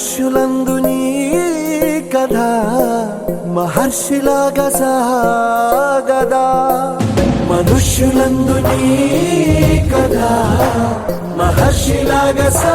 మనుష్యులందు నీ కథ మహర్షిలాగా సాగదా. మనుష్యులందు నీ కథ మహర్షిలాగా సా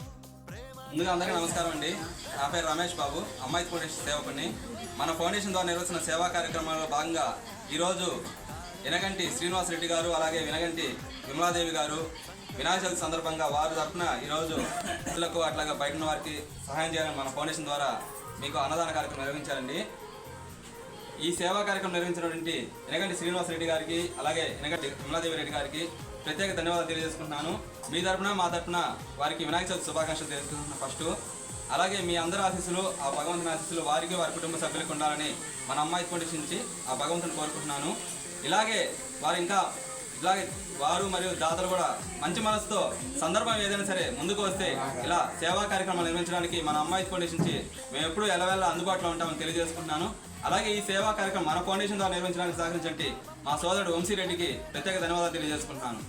ముందుగా అందరికీ నమస్కారం అండి. నా పేరు రమేష్ బాబు. అమ్మాయి ఫౌండేషన్ సేవకుని మన ఫౌండేషన్ ద్వారా నిర్వహిస్తున్న సేవా కార్యక్రమాల్లో భాగంగా ఈరోజు వినగంటి శ్రీనివాస్ రెడ్డి గారు అలాగే వినగంటి విమలాదేవి గారు వినాయక చవితి సందర్భంగా వారి తరఫున ఈరోజు ఇతరులకు అట్లాగా బయట వారికి సహాయం చేయాలని మన ఫౌండేషన్ ద్వారా మీకు అన్నదాన కార్యక్రమం నిర్వహించాలండి ఈ సేవా కార్యక్రమం నిర్వహించినటువంటి ఎనగంటి శ్రీనివాస్ రెడ్డి గారికి అలాగే ఎనగంటి విమలాదేవి రెడ్డి గారికి ప్రత్యేక ధన్యవాదాలు తెలియజేసుకుంటున్నాను. మీ తరపున మా తరపున వారికి వినాయక చవితి శుభాకాంక్షలు తెలుసుకుంటున్నాను ఫస్ట్. అలాగే మీ అందరి ఆశీస్సులు ఆ భగవంతుని ఆశీస్సులు వారికి వారి కుటుంబ సభ్యులకు ఉండాలని మన అమ్మాయి ఫౌండేషన్ ఆ భగవంతుని కోరుకుంటున్నాను. ఇలాగే వారు ఇంకా ఇలాగే వారు మరియు దాతలు కూడా మంచి మనసుతో సందర్భం ఏదైనా సరే ముందుకు వస్తే ఇలా సేవా కార్యక్రమాలు నిర్వహించడానికి మన అమ్మాయి ఫౌండేషన్ నుంచి మేము ఎప్పుడూ ఎలవేళ అందుబాటులో ఉంటామని తెలియజేసుకుంటున్నాను. అలాగే ఈ సేవా కార్యక్రమం మన ఫౌండేషన్ ద్వారా నిర్వహించడానికి సహకరించండి. మా సోదరుడు వంశీరెడ్డికి ప్రత్యేక ధన్యవాదాలు తెలియజేసుకుంటున్నాను.